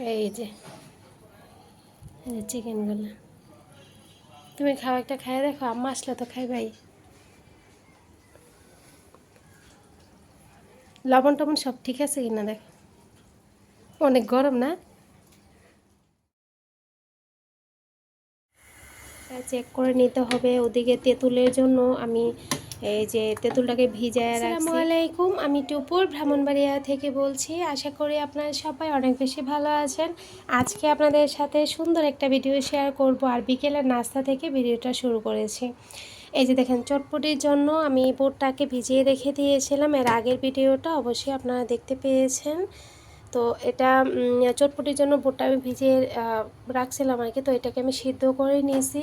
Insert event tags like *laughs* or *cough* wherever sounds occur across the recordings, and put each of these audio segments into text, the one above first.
এই যে চিকেনগুলো তুমি খাও, একটা খাই দেখো, আম্মা আসলে তো খাই ভাই। লবণ টবণ সব ঠিক আছে কিনা দেখ? অনেক গরম না? চেক করে নিতে হবে, ওদিকে তেঁতুলের জন্য আমি এই যে তেঁতুলটাকে ভিজায় আসসালামু আলাইকুম আমি টুপুর ব্রাহ্মণবাড়িয়া থেকে বলছি, আশা করি আপনারা সবাই অনেক বেশি ভালো আছেন। আজকে আপনাদের সাথে সুন্দর একটা ভিডিও শেয়ার করব আর বিকেলের নাস্তা থেকে ভিডিওটা শুরু করেছি। এই যে দেখেন, চটপটির জন্য আমি বুটটাকে ভিজিয়ে রেখে দিয়েছিলাম। এর আগের ভিডিওটা অবশ্যই আপনারা দেখতে পেয়েছেন। তো এটা চটপটির জন্য বুটটা আমি ভিজিয়ে রাখছিলাম আর কি। তো এটাকে আমি সিদ্ধ করে নিয়েছি।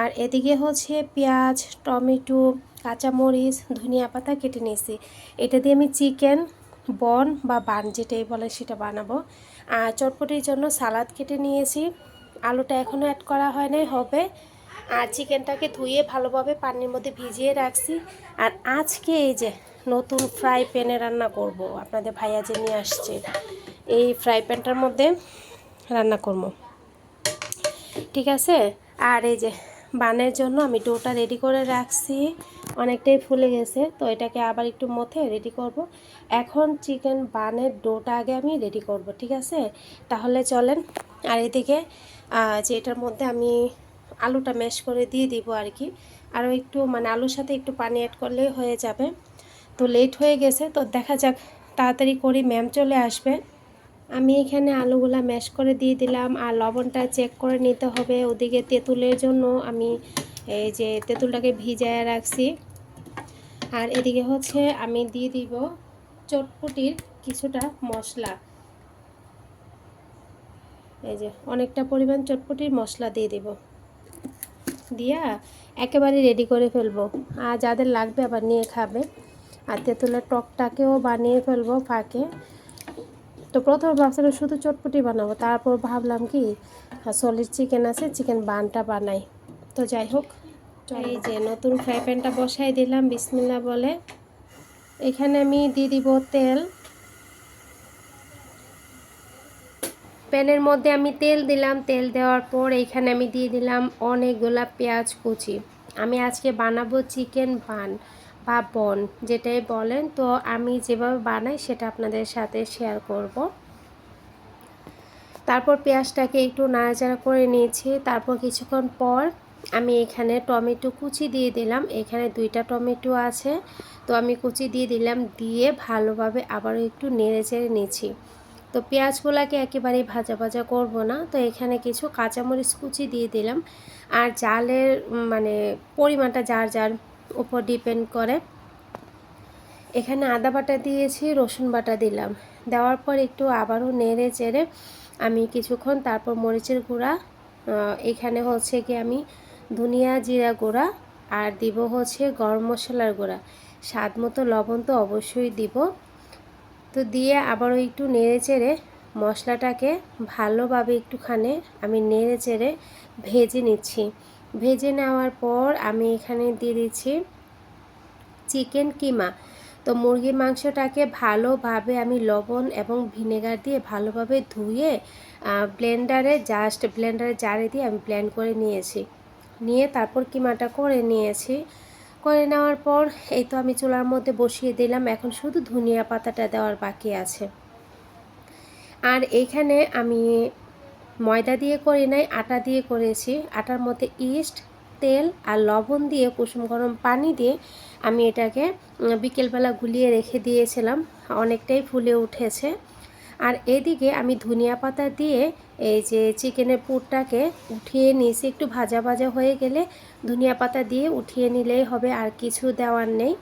আর এদিকে হচ্ছে পেঁয়াজ, টমেটো, কাঁচামরিচ, ধনিয়া পাতা কেটে নিয়েছি। এটা দিয়ে আমি চিকেন, বন বা বান যেটাই বলে সেটা বানাবো। আর চটপটির জন্য সালাদ কেটে নিয়েছি। আলুটা এখনও অ্যাড করা হয় নাই, হবে। আর চিকেনটাকে ধুয়ে ভালোভাবে পানির মধ্যে ভিজিয়ে রাখছি। আর আজকে এই যে নতুন ফ্রাই প্যানে রান্না করব, আপনাদের ভাইয়া যে নিয়ে আসছে, এই ফ্রাই প্যানটার মধ্যে রান্না করব। ঠিক আছে? আর এই যে বানের জন্য আমি ডোটা রেডি করে রাখছি। অনেকটাই ফুলে গেছে, তো এটাকে আবার একটু মথে রেডি করব। এখন চিকেন বানের ডোটা আগে আমি রেডি করব, ঠিক আছে? তাহলে চলেন, আর এদিকে যে এটার মধ্যে আমি আলুটা ম্যাশ করে দিয়ে দিব আর কি। আরও একটু মানে আলুর সাথে একটু পানি অ্যাড করলেই হয়ে যাবে। তো লেট হয়ে গেছে, তো দেখা যাক, তাড়াতাড়ি করি ম্যাম চলে আসবে। আমি এখানে আলুগুলা ম্যাশ করে দিয়ে দিলাম, আর লবণটা চেক করে নিতে হবে। ওদিকে তেঁতুলের জন্য আমি এই যে তেঁতুলটাকে ভিজায় রাখছি। আর এদিকে হচ্ছে আমি দিয়ে দিব চটপটির কিছুটা মশলা। এই যে অনেকটা পরিমাণ চটপটির মশলা দিয়ে দিব। দিয়া একেবারে রেডি করে ফেলব। আর যাদের লাগবে আবার নিয়ে খাবে। আর তেঁতুলের টকটাকেও বানিয়ে ফেলব ফাঁকে। তো প্রথমে ভাবছিলাম শুধু চটপটি বানাবো, তারপর ভাবলাম কি সলিড চিকেন আছে চিকেন বানটা বানাই। তো যাই হোক এই যে নতুন ফ্রাই প্যানটা বসাই দিলাম বিসমিল্লা বলে। এখানে আমি দিয়ে দিব তেল। প্যানের মধ্যে আমি তেল দিলাম, তেল দেওয়ার পর এইখানে আমি দিয়ে দিলাম অনেকগুলা পেঁয়াজ কুচি। আমি আজকে বানাবো চিকেন বান বা বন যেটাই বলেন, তো আমি যেভাবে বানাই সেটা আপনাদের সাথে শেয়ার করব। তারপর পেঁয়াজটাকে একটু নাড়াচাড়া করে নিয়েছি। তারপর কিছুক্ষণ পর আমি এখানে টমেটো কুচি দিয়ে দিলাম। এখানে দুইটা টমেটো আছে, তো আমি কুচি দিয়ে দিলাম, দিয়ে ভালোভাবে আবারও একটু নেড়ে চেড়ে নিয়েছি তো পেঁয়াজগুলোকে একেবারে ভাজা ভাজা করব না। তো এখানে কিছু কাঁচামরিচ কুচি দিয়ে দিলাম। আর জালের মানে পরিমাণটা যার যার উপর ডিপেন্ড করে। এখানে আদা বাটা দিয়েছি, রসুন বাটা দিলাম। দেওয়ার পর একটু আবারও নেড়ে চেড়ে আমি কিছুক্ষণ তারপর মরিচের গুঁড়া এখানে হচ্ছে কি আমি ধনিয়া জিরা গুঁড়া আর দিব হচ্ছে গরম মশলার গুঁড়া। স্বাদ মতো লবণ তো অবশ্যই দিব। তো দিয়ে আবারও একটু নেড়ে চেড়ে মশলাটাকে ভালোভাবে একটুখানে আমি নেড়ে চেড়ে ভেজে নিচ্ছি। ভেজে নেওয়ার পর আমি এখানে দিয়ে দিচ্ছি চিকেন কিমা। তো মুরগির মাংসটাকে ভালোভাবে আমি লবণ এবং ভিনেগার দিয়ে ভালোভাবে ধুয়ে ব্লেন্ডারে জাস্ট ব্লেন্ডারে জারে দিয়ে আমি ব্লেন্ড করে নিয়েছি। নিয়ে তারপর কিমাটা করে নিয়েছি। করে নেওয়ার পর এই তো আমি চুলার মধ্যে বসিয়ে দিলাম, এখন শুধু ধনিয়া পাতাটা দেওয়ার বাকি আছে। আর এইখানে আমি ময়দা দিয়ে করি নাই, আটা দিয়ে করেছি। আটার মধ্যে ইস্ট তেল আর লবণ দিয়ে কুসুম গরম পানি দিয়ে আমি এটাকে বিকেলবেলা গুলিয়ে রেখে দিয়েছিলাম। অনেকটাই ফুলে উঠেছে। আর এদিকে আমি ধনিয়া পাতা দিয়ে এই যে চিকেনের পুরটাকে উঠিয়ে নিয়েছি। একটু ভাজা ভাজা হয়ে গেলে ধনিয়া পাতা দিয়ে উঠিয়ে নিলেই হবে, আর কিছু দেওয়ার নেই।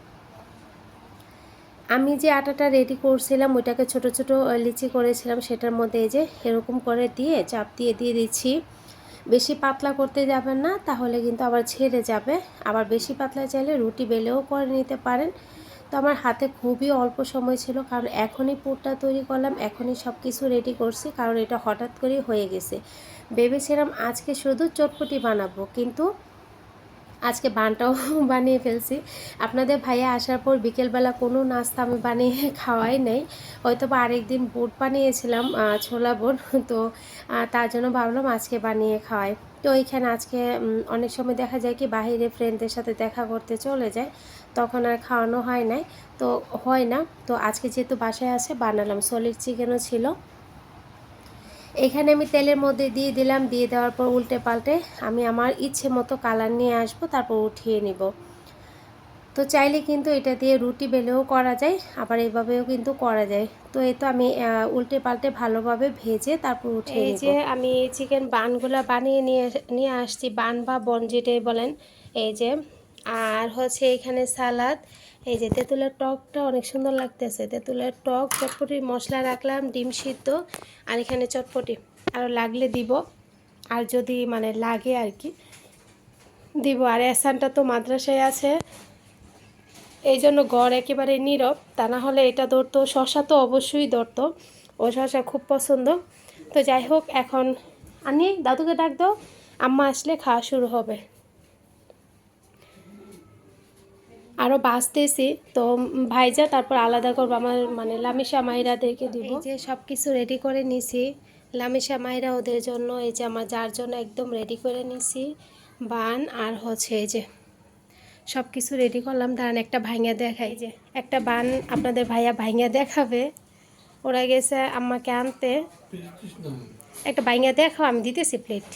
আমি যে আটাটা রেডি করছিলাম, ওইটাকে ছোট ছোট লিচি করেছিলাম, সেটার মধ্যে এই যে এরকম করে দিয়ে চাপ দিয়ে দিয়ে দিচ্ছি। বেশি পাতলা করতে যাবেন না, তাহলে কিন্তু আবার ছেড়ে যাবে। আবার বেশি পাতলা চাইলে রুটি বেলেও করে নিতে পারেন। তো আমার হাতে খুবই অল্প সময় ছিল, কারণ এখনই পুরটা তৈরি করলাম, এখনই সব কিছু রেডি করছি, কারণ এটা হঠাৎ করেই হয়ে গেছে। ভেবেছিলাম আজকে শুধু চটপটি বানাবো, কিন্তু আজকে বানটাও *laughs* বানিয়ে ফেলছি। আপনাদের ভাইয়া আসার পর বিকেলবেলা কোনো নাস্তা আমি বানিয়ে *laughs* খাওয়াই নেই। হয়তো বা আরেকদিন বুট বানিয়েছিলাম ছোলা বুট। *laughs* তো তার জন্য ভাবলাম আজকে বানিয়ে খাওয়াই। তো ওইখানে আজকে অনেক সময় দেখা যায় কি বাইরে ফ্রেন্ডদের সাথে দেখা করতে চলে যায়। তখন আর খাওয়ানো হয় নাই। তো হয় না। তো আজকে যেহেতু বাসায় আছে, বানালাম। সলিড চিকেনও ছিল। এখানে আমি তেলের মধ্যে দিয়ে দিলাম দিয়ে দেওয়ার পর উল্টে পাল্টে আমি আমার ইচ্ছে মতো কালার নিয়ে আসব তারপর উঠিয়ে নিব। তো চাইলে কিন্তু এটা দিয়ে রুটি বেলেও করা যায় আবার এইভাবেও কিন্তু করা যায়। তো এই তো আমি উল্টে পাল্টে ভালোভাবে ভেজে তারপর উঠিয়ে এই যে আমি চিকেন বানগুলা বানিয়ে নিয়ে নিয়ে আসছি বান বা বন যেটাই বলেন এই যে। আর হচ্ছে এখানে সালাদ এই যে তেঁতুলের টকটা অনেক সুন্দর লাগতেছে। তেঁতুলের টক, চটপটি, মশলা রাখলাম, ডিম সিদ্ধ, আর এখানে চটপটি। আরও লাগলে দিব, আর যদি মানে লাগে আর কি, দিব। আর এসানটা তো মাদ্রাসায় আছে। এই জন্য গড় একেবারে নীরব। তা না হলে এটা ধরতো, শশা তো অবশ্যই ধরতো। ও শশা খুব পছন্দ। তো যাই হোক, এখন আনি দাদুকে ডাক দাও। আম্মা আসলে খাওয়া শুরু হবে। আরও বাঁচতেছি। তো ভাইজা তারপর আলাদা করব আমার মানে লামিশা মাইরাদেরকে দিব। যে সব কিছু রেডি করে নিছি। লামিশা মাইরা ওদের জন্য, এই যে আমার যার জন্য একদম রেডি করে নিছি। বান আর হচ্ছে এই যে সব কিছু রেডি করলাম। দাঁড়ান, একটা ভাইঙা দেখাই। যে একটা বান আপনাদের ভাইয়া ভাইঙা দেখাবে। ওরা গেছে আম্মাকে আনতে। একটা ভাইঙা দেখাও, আমি দিতেছি প্লেট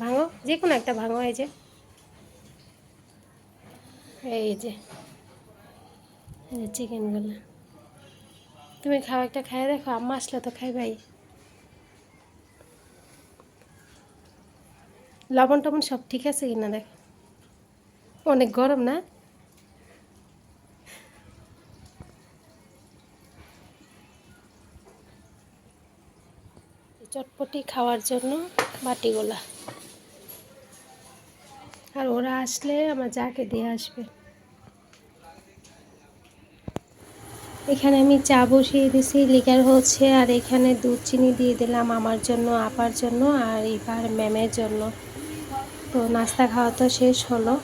ভাঙো যে কোনো একটা ভাঙো, এই যে। এই যে চিকেনগুলো তুমি খাও, একটা খাই দেখো, আম্মা আসলে তো খাই ভাই। লবণ টবণ সব ঠিক আছে কিনা দেখ। অনেক গরম না? চটপটি খাওয়ার জন্য বাটিগুলা। আর ওরা আসলে আমার যাকে দিয়ে আসবে। এখানে আমি চা বসিয়ে দিছি লিকার হচ্ছে, আর এখানে দুধ চিনি দিয়ে দিলাম আমার জন্য, আপার জন্য, আর এবার ম্যামের জন্য। তো নাস্তা খাওয়া তো শেষ হলো।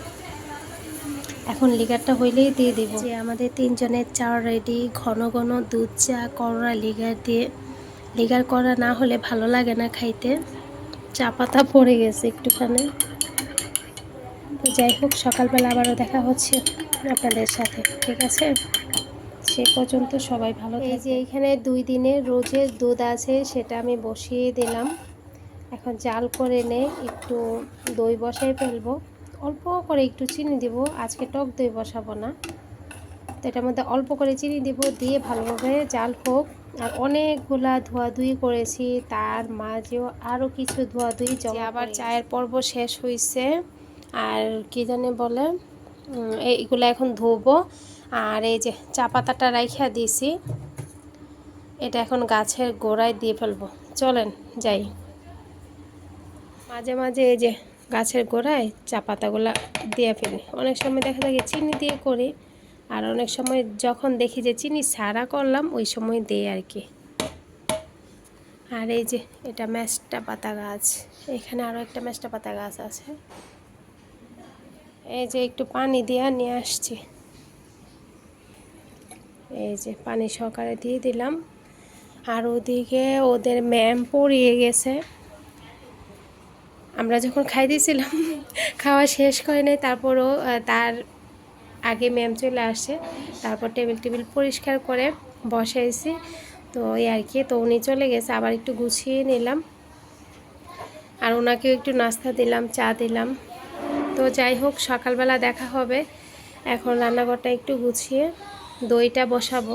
এখন লিগারটা হইলেই দিয়ে দিব। যে আমাদের তিনজনের চা রেডি ঘন ঘন দুধ চা কররা লিগার দিয়ে। লিগার করা না হলে ভালো লাগে না খাইতে। চা পাতা পড়ে গেছে একটুখানি। তো যাই হোক সকালবেলা আবারও দেখা হচ্ছে আপনাদের সাথে ঠিক আছে? সে পর্যন্ত সবাই ভালো এই যে এইখানে দুই দিনের রোজের দুধ আছে সেটা আমি বসিয়ে দিলাম। এখন জাল করে নে একটু দই বসাই ফেলব। অল্প করে একটু চিনি দিব আজকে টক দই বসাবো না। তো এটার মধ্যে অল্প করে চিনি দিব দিয়ে ভালোভাবে জাল হোক। আর অনেকগুলা ধোয়াধুয়ি করেছি তার মাঝেও আরও কিছু ধোয়াধুয়ি আবার চায়ের পর্ব শেষ হয়েছে আর কি জানে বলে এইগুলো এখন ধোবো। আর এই যে চা পাতাটা রাইখা দিয়েছি, এটা এখন গাছের গোড়ায় দিয়ে ফেলব। চলেন, যাই। মাঝে মাঝে এই যে গাছের গোড়ায় চা পাতাগুলা দিয়ে ফেলি। অনেক সময় দেখা যায় চিনি দিয়ে করি, আর অনেক সময় যখন দেখি যে চিনি সারা করলাম, ওই সময় দেই আর কি। আর এই যে এটা ম্যাস্টা পাতা গাছ। এখানে আরও একটা ম্যাস্টা পাতা গাছ আছে। এই যে একটু পানি দিয়ে নিয়ে আসছি। এই যে পানি সকালে দিয়ে দিলাম। আর ওদিকে ওদের ম্যাম পড়িয়ে গেছে। আমরা যখন খাই দিয়েছিলাম, খাওয়া শেষ করে নেই, তারপরও তার আগে ম্যাম চলে আসে। তারপর টেবিল টেবিল পরিষ্কার করে বসাইছি। তো এই আর কি, তো উনি চলে গেছে, আবার একটু গুছিয়ে নিলাম। আর ওনাকেও একটু নাস্তা দিলাম, চা দিলাম। তো যাই হোক সকালবেলা দেখা হবে। এখন রান্নাঘরটা একটু গুছিয়ে দইটা বসাবো।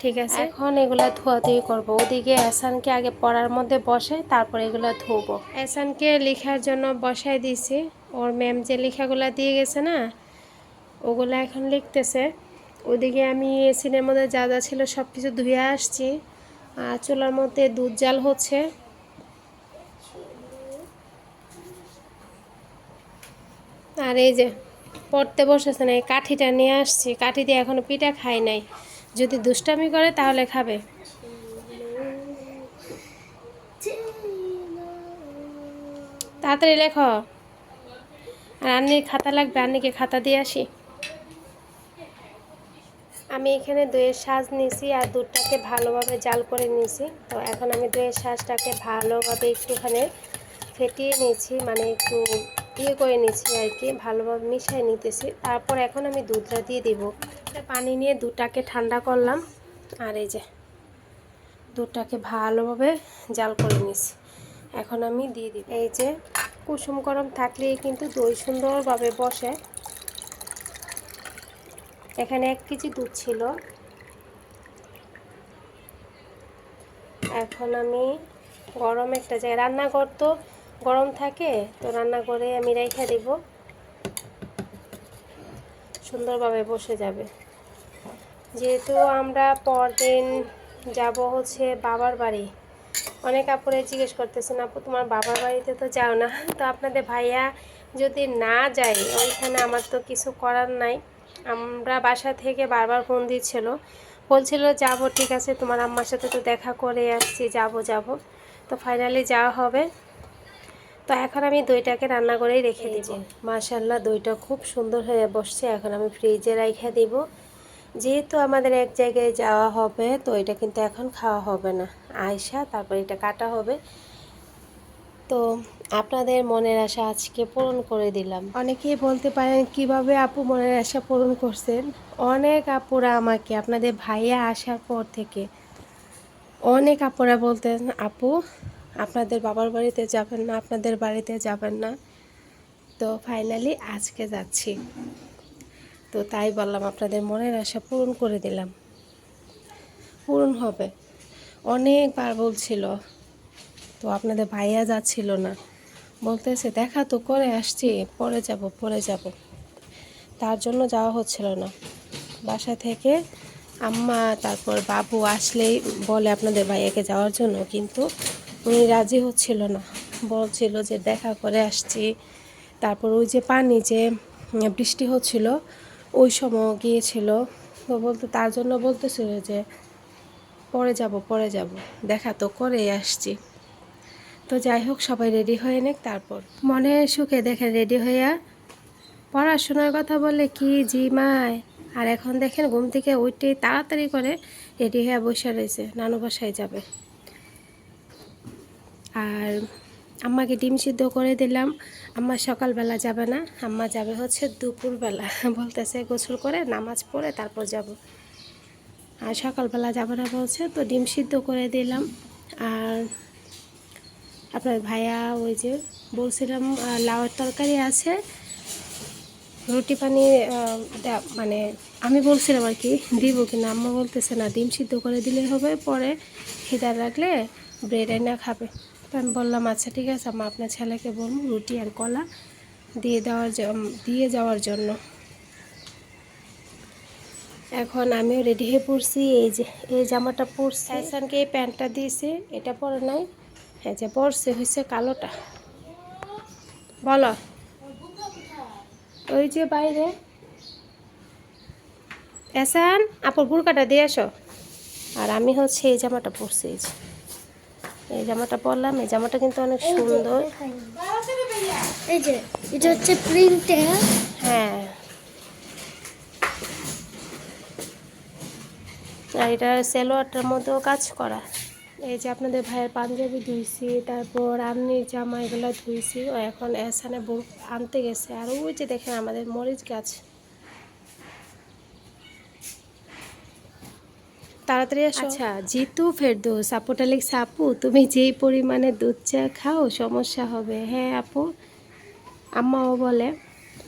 ঠিক আছে? এখন এগুলা ধোয়াধুয়ি করব। ওদিকে এসানকে আগে পড়ার মধ্যে বসে তারপর এগুলো ধোবো। এসানকে লেখার জন্য বসাই দিয়েছি। ওর ম্যাম যে লেখাগুলো দিয়ে গেছে না ওগুলো এখন লিখতেছে। ওদিকে আমি এসিনের মধ্যে যা যা ছিল সব কিছু ধুয়ে আসছি। আর চুলার মধ্যে দুধ জাল হচ্ছে। আর এই যে পড়তে বসেছে না, এই কাঠিটা নিয়ে আসছি, কাঠি দিয়ে এখনও পিঠা খাই নাই। যদি দুষ্টামি করে তাহলে খাবে। তাড়াতাড়ি লেখো। আর আন্নির খাতা লাগবে, আন্নিকে খাতা দিয়ে আসি। আমি এখানে দইয়ের শাঁস নিয়েছি আর দুধটাকে ভালোভাবে জাল করে নিয়েছি তো এখন আমি দইয়ের শাঁসটাকে ভালোভাবে একটুখানি ফেটিয়ে নিয়েছি মানে একটু ইয়ে করে নিয়েছি আর কি, ভালোভাবে মিশিয়ে নিতেছি। তারপর এখন আমি দুধটা দিয়ে দিব। পানি নিয়ে দুধটাকে ঠান্ডা করলাম। আর এই যে, দুধটাকে ভালোভাবে জাল করে নিয়েছি। এখন আমি দিয়ে দিব। এই যে, কুসুম গরম থাকলেই কিন্তু দই সুন্দরভাবে বসে। এখানে এক কেজি দুধ ছিল। এখন আমি গরম একটা জায়গায় রান্নাঘর তো গরম থাকে, তো রান্নাঘরে আমি রেখে দিব। সুন্দরভাবে বসে যাবে। যেহেতু আমরা পরদিন যাব হচ্ছে বাবার বাড়ি, অনেক আপুরে জিজ্ঞেস করতেছেন, আপু, তোমার বাবার বাড়িতে তো যাও না? তো আপনাদের ভাইয়া যদি না যায়, ওইখানে আমার তো কিছু করার নাই। আমরা বাসা থেকে বারবার ফোন দিচ্ছিল। বলছিল, যাব, ঠিক আছে, তোমার আম্মার সাথে তো দেখা করে আসছি, যাব যাব। তো ফাইনালি যাওয়া হবে। তো এখন আমি দইটাকে রান্না করেই রেখে দিব। মাশাল্লাহ দইটা খুব সুন্দর হয়ে বসছে। এখন আমি ফ্রিজে রেখে দিব। যেহেতু আমাদের এক জায়গায় যাওয়া হবে তো এটা কিন্তু এখন খাওয়া হবে না। আয়সা তারপর এটা কাটা হবে। তো আপনাদের মনের আশা আজকে পূরণ করে দিলাম। অনেকেই বলতে পারেন কীভাবে আপু মনের আশা পূরণ করছেন? অনেক আপুরা আমাকে আপনাদের ভাইয়া আসার পর থেকে অনেক আপুরা বলতেন আপু আপনাদের বাবার বাড়িতে যাবেন না, আপনাদের বাড়িতে যাবেন না। তো ফাইনালি আজকে যাচ্ছি। তো তাই বললাম, আপনাদের মনের আশা পূরণ করে দিলাম। পূরণ হবে। অনেকবার বলছিল, তো আপনাদের ভাইয়া যাচ্ছিল না। বলতেছে, দেখা তো করে আসছি, পরে যাব পরে যাব। তার জন্য যাওয়া হচ্ছিল না। বাসা থেকে আম্মা, তারপর বাবু আসলেই বলে আপনাদের ভাইয়াকে যাওয়ার জন্য, কিন্তু উনি রাজি হচ্ছিল না। বলছিল যে দেখা করে আসছি। তারপর ওই যে পানি যে বৃষ্টি হচ্ছিল, ওই সময় গিয়েছিল। তো বলতে, তার জন্য বলতেছিল যে, পরে যাব পরে যাব। দেখা তো করেই আসছি। তো যাই হোক, সবাই রেডি হয়ে নেক, তারপর। মনে সুখে দেখেন রেডি হইয়া পড়াশোনার কথা বললে কি জি মায় আর এখন দেখেন ঘুম থেকে উঠতেই তাড়াতাড়ি করে রেডি হয়ে বসে রয়েছে, নানু বাসায় যাবে। আর আম্মাকে ডিম সিদ্ধ করে দিলাম। আম্মা সকালবেলা যাবে না, আম্মা যাবে হচ্ছে দুপুরবেলা। *laughs* বলতেছে গোসল করে, নামাজ পড়ে তারপর যাব। আর সকালবেলা যাবে না বলছে, তো ডিম সিদ্ধ করে দিলাম। আর আপনার ভাইয়া ওই যে বলছিলাম লাউয়ের তরকারি আছে। রুটি পানি মানে আমি বলছিলাম আর কি, দিব কিনা। আম্মা বলতেছে না, ডিম সিদ্ধ করে দিলে হবে, পরে খিদার লাগলে ব্রেড এনে খাবে। তো আমি বললাম আচ্ছা ঠিক আছে, আম্মা, আপনার ছেলেকে বলব রুটি আর কলা দিয়ে দেওয়ার দিয়ে যাওয়ার জন্য। এখন আমিও রেডি হয়ে পড়ছি, এই যে, এই জামাটা পরছি। হাসানকে এই প্যান্টটা দিয়েছে, এটা পরে নাই। হ্যাঁ যে পরছে, হয়েছে কালোটা। বলো। ওই যে বাইরে। এসান আপুর বুড়কাটা দিয়ে আসো। আর আমি হচ্ছে এই জামাটা পরছি, এই যে। এই জামাটা পরলাম এই জামাটা কিন্তু অনেক সুন্দর। এই যে এটা হচ্ছে প্রিন্টে হ্যাঁ। আর এটা সেলোয়ারটার মধ্যেও কাজ করা। এই যে আপনাদের ভাইয়ের পাঞ্জাবি ধুইছি তারপর আমনির জামা এগুলো ধুইছি। ও এখন এসানে আনতে গেছে। আর ওই যে দেখেন আমাদের মরিচ গাছ। তাড়াতাড়ি আসো। আচ্ছা জিতু ফেরদৌস আপুটা আপু তুমি যেই পরিমাণে দুধ চা খাও, সমস্যা হবে। হ্যাঁ আপু। আম্মাও বলে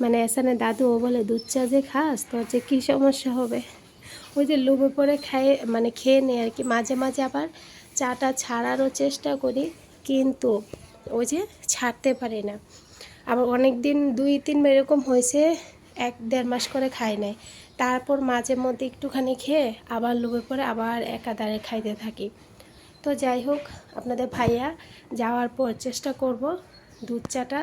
মানে এসানে দাদুও বলে, দুধ চা যে খাস, তোর যে কী সমস্যা হবে? ওই যে লোভে পরে খায় মানে খেয়ে নেয় আর কি। মাঝে মাঝে আবার চাটা ছাড়ারও চেষ্টা করি, কিন্তু ওই যে ছাড়তে পারি না। আবার অনেক দিন দুই তিন এরকম হয়েছে, এক দেড় মাস করে খাই নাই। তারপর মাঝে মধ্যে একটুখানি খেয়ে আবার লোভে পরে আবার একাধারে খাইতে থাকি। তো যাই হোক, আপনাদের ভাইয়া যাওয়ার পর চেষ্টা করব দুধ চাটা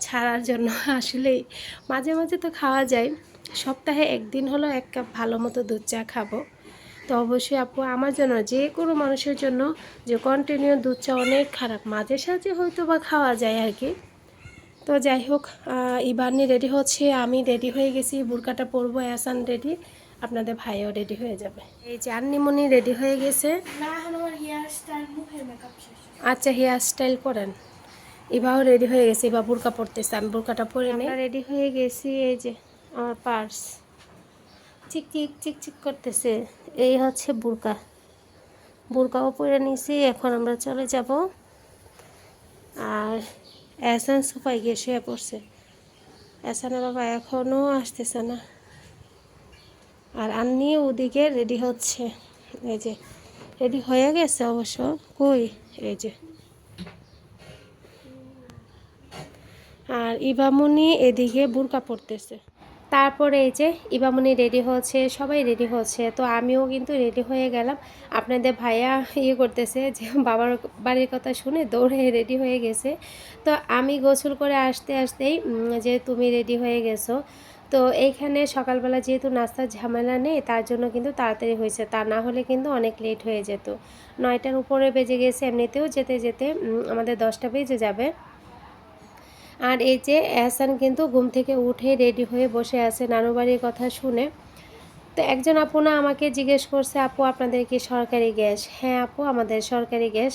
ছাড়ার জন্য। *laughs* আসলেই মাঝে মাঝে তো খাওয়া যায়। সপ্তাহে একদিন হলো এক কাপ ভালো মতো দুধ চা খাব। তো অবশ্যই আপু, আমার জন্য, যে কোনো মানুষের জন্য যে কন্টিনিউ দুধ চা অনেক খারাপ। মাঝে সাঝে হয়তো বা খাওয়া যায় আর কি। তো যাই হোক ইবানি রেডি হচ্ছে। আমি রেডি হয়ে গেছি, বুরকাটা পরবো অ্যাসান রেডি আপনাদের ভাইও রেডি হয়ে যাবে। এই যে আন্নিমনি রেডি হয়ে গেছে। আচ্ছা হেয়ার স্টাইল করেন ইবাও রেডি হয়ে গেছে ইবা বুরকা পরতেছে। আমি বুরকাটা পরে নিই। রেডি হয়ে গেছি, এই যে আমার পার্স চিক চিক চিক চিক করতেছে। এই হচ্ছে বুরকা। বুরকাও পরে নিয়েছি এখন আমরা চলে যাব। আর এসান সোফায় গিয়ে শুয়ে পড়ছে। এসানের বাবা এখনও আসতেছে না। আর আন্নি ওদিকে রেডি হচ্ছে। এই যে রেডি হয়ে গেছে অবশ্য। কই? এই যে। আর ইবামনি এদিকে বুরকা পড়তেছে তারপরে এই যে ইবামনি রেডি হচ্ছে, সবাই রেডি হচ্ছে, তো আমিও কিন্তু রেডি হয়ে গেলাম। আপনাদের ভাইয়া *laughs* ইয়ে করতেছে যে বাবার বাড়ির কথা শুনে দৌড়ে রেডি হয়ে গেছে। তো আমি গোসল করে আসতে আসতেই যে তুমি রেডি হয়ে গেছো, তো এইখানে সকালবেলা যেহেতু নাস্তার ঝামেলা নেই, তার জন্য কিন্তু তাড়াতাড়ি হয়েছে। তা না হলে কিন্তু অনেক লেট হয়ে যেত। নয়টার উপরে বেজে গেছে, এমনিতেও যেতে যেতে আমাদের দশটা বেজে যাবে। আর এই যে এহসান কিন্তু ঘুম থেকে উঠে রেডি হয়ে বসে আছে। নানু বাড়ির কথা শুনে। তো একজন আপু না আমাকে জিজ্ঞেস করছে, আপু, আপনাদের কি সরকারি গ্যাস? হ্যাঁ আপু, আমাদের সরকারি গ্যাস।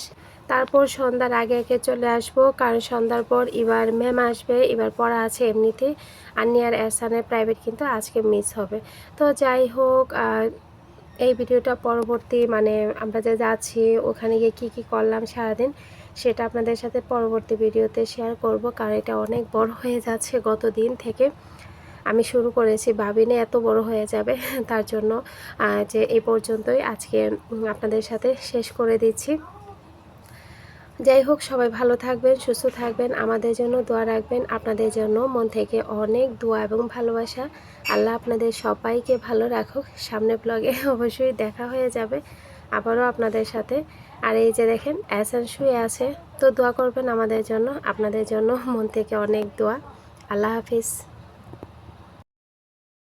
তারপর সন্ধ্যার আগে আগে চলে আসব, কারণ সন্ধ্যার পর এবার ম্যাম আসবে, এবার পড়া আছে এমনিতে। আর আর এহসানের প্রাইভেট কিন্তু আজকে মিস হবে। তো যাই হোক এই ভিডিওটা পরবর্তী মানে আমরা যে যাচ্ছি, ওখানে গিয়ে কী কী করলাম সারাদিন সেটা আপনাদের সাথে পরবর্তী ভিডিওতে শেয়ার করব, কারণ এটা অনেক বড় হয়ে যাচ্ছে গত দিন থেকে। আমি শুরু করেছি ভাবিনি এত বড় হয়ে যাবে, *laughs* তার জন্য যে এই পর্যন্তই আজকে আপনাদের সাথে শেষ করে দিচ্ছি। যাই হোক, সবাই ভালো থাকবেন, সুস্থ থাকবেন, আমাদের জন্য দোয়া রাখবেন, আপনাদের জন্য মন থেকে অনেক দোয়া এবং ভালোবাসা। আল্লাহ আপনাদের সবাইকে ভালো রাখুক, সামনে ব্লগে *laughs* অবশ্যই দেখা হয়ে যাবে, আবারও আপনাদের সাথে। আর এই যে দেখেন অ্যাসান শুয়ে আছে। তো দোয়া করবেন আমাদের জন্য, আপনাদের জন্য। মন থেকে অনেক দোয়া। আল্লাহ হাফিজ।